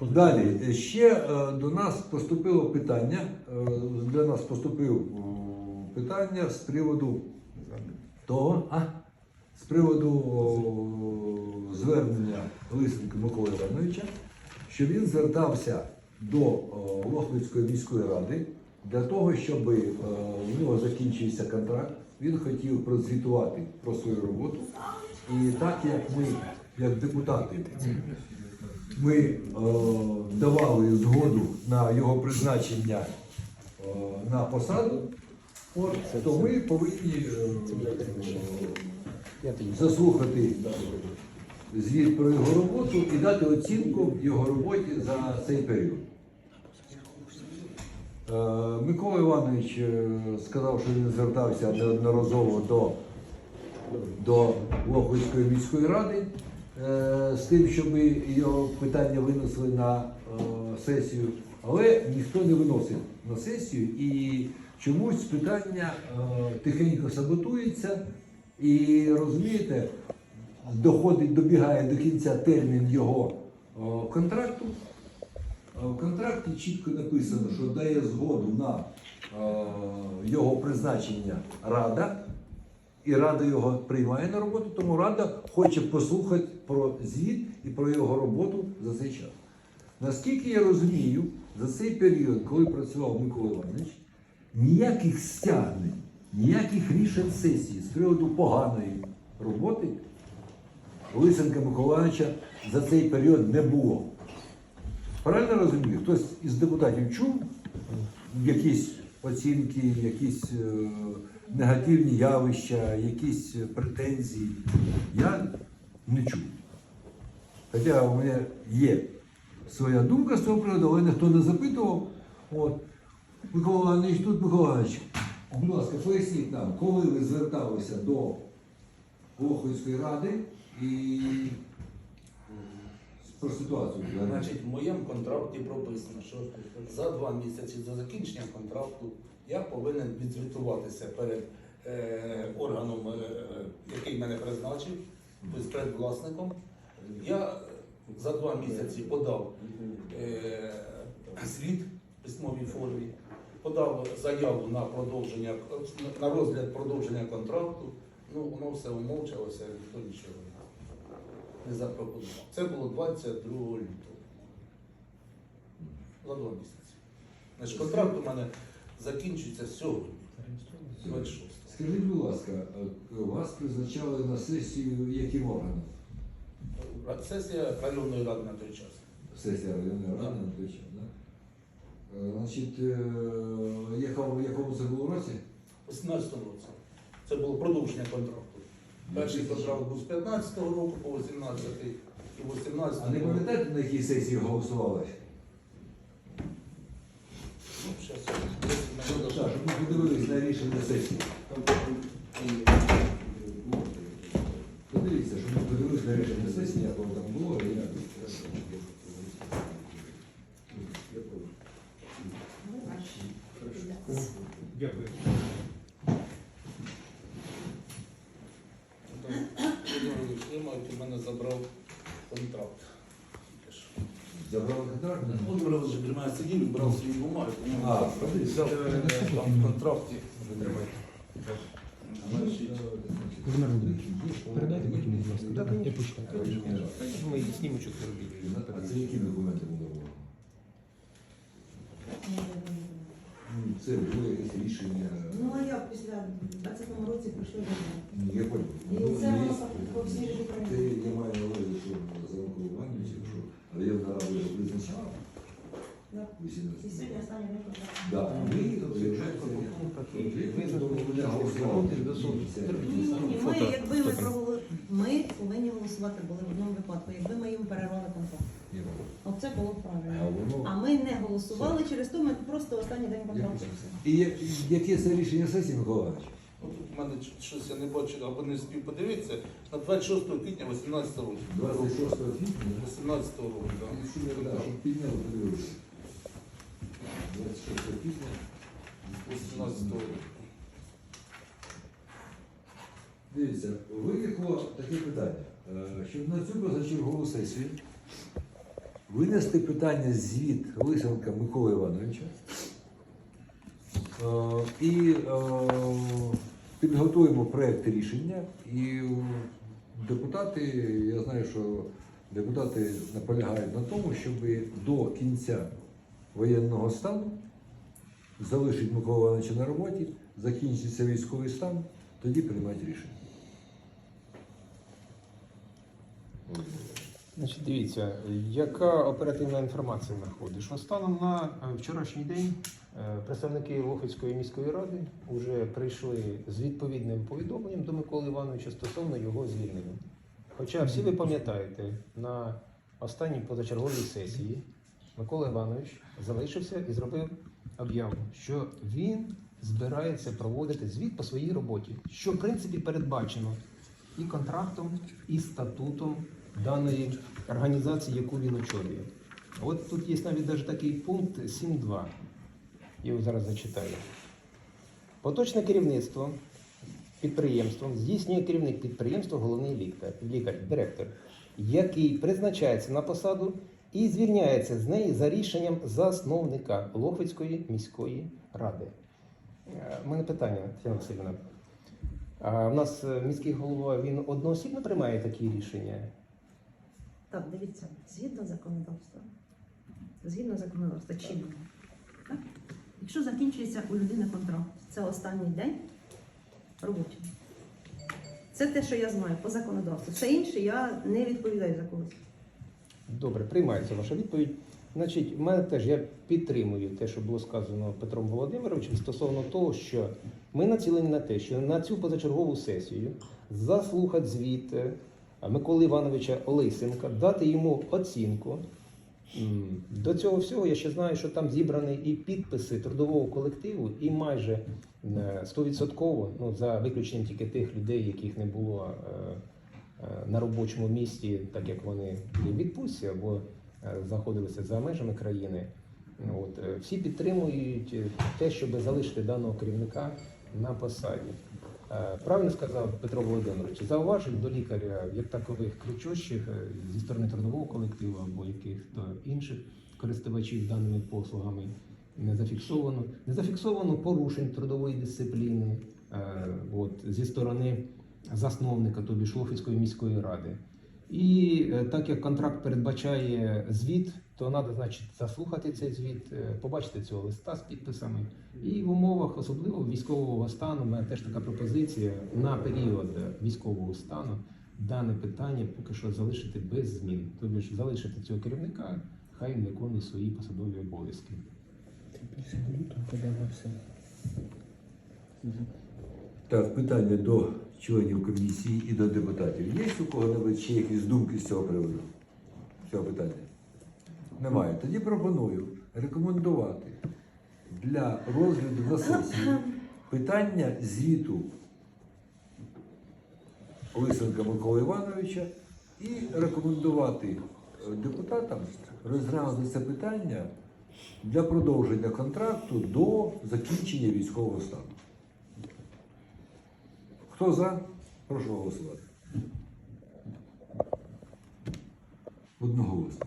Далі, е, ще е, до нас поступило питання. е, Для нас поступило питання з приводу того, а? з приводу звернення Лисенка Миколи Івановича, що він звертався до Лохвицької міської ради для того, щоб у нього закінчився контракт. Він хотів прозвітувати про свою роботу. І так як ми, як депутати, ми е, давали згоду на його призначення е, на посаду, от, то ми повинні е, заслухати звіт про його роботу і дати оцінку його роботі за цей період. Е, Микола Іванович е, сказав, що він звертався неодноразово до до Лохвицької міської ради з тим, щоб його питання винесли на е, сесію, але ніхто не виносив на сесію і чомусь питання е, тихенько саботується. І розумієте, доходить, добігає до кінця термін його е, контракту. Е, В контракті чітко написано, що дає згоду на е, його призначення Рада, і Рада його приймає на роботу, тому Рада хоче послухати про звіт і про його роботу за цей час. Наскільки я розумію, за цей період, коли працював Микола Іванович, ніяких стягнень, ніяких рішень сесії з приводу поганої роботи Лисенка Микола Івановича за цей період не було. Правильно розумію? Хтось із депутатів чув якісь оцінки, якісь е, негативні явища, якісь претензії. Я не чув. Хоча у мене є своя думка з цього приводу, але ніхто не запитував. От. Микола Іванович, тут Микола Іванович, будь ласка, поясніть нам, коли ви зверталися до Лохвицької ради і про ситуацію. Значить, в моєму контракті прописано, що за два місяці до закінчення контракту я повинен відзвітуватися перед е, органом, е, який мене призначив, тобто перед власником. Я за два місяці подав е, звіт в письмовій формі, подав заяву на продовження на розгляд продовження контракту. Ну, воно все умовчалося, ніхто нічого не запропонував. Це було 22 лютого. За два місяці. Значить, контракт у мене закінчується сьогодні, 26. Скажіть, будь ласка, вас призначали на сесію яким органом? Сесія районної ради на той час. Сесія районної ради на той час, да? Е, Значить, е, якому, якому це було році? У 18-му році. Це було продовження контракту. Перший контракт був з 15-го року по 18 і 18 А не пам'ятаєте, на якій сесії голосували? Ну, щас, Щоб, так, щоб ми подивились на рішення сесії. Подивіться, щоб ми подивились на рішення сесії, як воно там було. і як. Дякую. Шлимають у мене забрав контракт. Тільки що. Забрали контракт? Володимир Володимирович мене сидів брав свої бумаги, тому А, взяв е, там в контракті. Значить, Володимир Володимирович, передайте потім, будь ласка. Я почитаю. Ми знімемо, що це робити. А це які документи були? Ну, Це було якесь рішення. Ну а як після 20-му році прийшли до мене? Ну, Я понял. І Ну, це воно по всій Це Україні. я маю на увазі, що за Миколу Івановича, що районна рада І сьогодні останній день контракту. Ми. Ні, ні, якби ми повинні голосувати були в одному випадку, якби ми їм перервали контракт. Оце було б правильно. А ми не голосували, через то ми просто останній день контракту. І я- яке це рішення сесії, Миколаївич? ну, тут в мене щось я не бачу, або не спів подивитися. На 26 квітня 18 року. 26 квітня. 18 року, так. Ну, що я так, щоб підняли, подивилися. 26 квітня. 18 року. Дивіться, виникло таке питання, е, щоб на цю позачергову сесію винести питання звіт Лисенка Миколи Івановича е, і е, підготуємо проєкт рішення. І депутати, я знаю, що депутати наполягають на тому, щоб до кінця воєнного стану залишить Микола Івановича на роботі, закінчиться військовий стан, тоді приймати рішення. Значить, дивіться, яка оперативна інформація? Що станом на е, вчорашній день представники Лохвицької міської ради вже прийшли з відповідним повідомленням до Миколи Івановича стосовно його звільнення. Хоча всі ви пам'ятаєте, на останній позачерговій сесії Микола Іванович залишився і зробив об'яву, що він збирається проводити звіт по своїй роботі, що в принципі передбачено і контрактом, і статутом даної організації, яку він очолює. От тут є навіть даже такий пункт 7.2. Я його зараз зачитаю. Поточне керівництво підприємством здійснює керівник підприємства, головний лікар, лікар, директор, який призначається на посаду і звільняється з неї за рішенням засновника Лохвицької міської ради. Е, У мене питання, Тетяна Васильівна. А в нас е, міський голова він одноосібно приймає такі рішення? Так, дивіться, згідно законодавства, згідно законодавства чинного? Якщо закінчується у людини контракт, це останній день робочий. Це те, що я знаю по законодавству. Все інше я не відповідаю за когось. Добре, приймається ваша відповідь. Значить, в мене теж я підтримую те, що було сказано Петром Володимировичем стосовно того, що ми націлені на те, що на цю позачергову сесію заслухати звіт е, Миколи Івановича Олисенка, дати йому оцінку. До цього всього я ще знаю, що там зібрані і підписи трудового колективу, і майже е, 100%, ну за виключенням тільки тих людей, яких не було е, е, на робочому місці, так як вони були в відпустці або е, знаходилися за межами країни. От, е, всі підтримують е, те, щоб залишити даного керівника на посаді. Е, Правильно сказав Петро Володимирович, зауважень до лікаря як такових кричущих е, зі сторони трудового колективу або яких-то інших користувачів даними послугами не зафіксовано. Не зафіксовано порушень трудової дисципліни е, от, зі сторони засновника, тобі Шлофицької міської ради. І е, так як контракт передбачає звіт, то треба, значить, заслухати цей звіт, е, побачити цього листа з підписами. І в умовах, особливо військового стану, в мене теж така пропозиція на період військового стану дане питання поки що залишити без змін. Тобто ж залишити цього керівника, хай він виконує свої посадові обов'язки. Так, питання до членів комісії і до депутатів. Є у кого-небудь ще якісь думки з цього приводу? Цього питання? Немає. Тоді пропоную рекомендувати для розгляду на сесії питання звіту Лисенка Миколи Івановича і рекомендувати е, депутатам розглянути це питання для продовження контракту до закінчення військового стану. Хто за? Прошу голосувати. Одноголосно.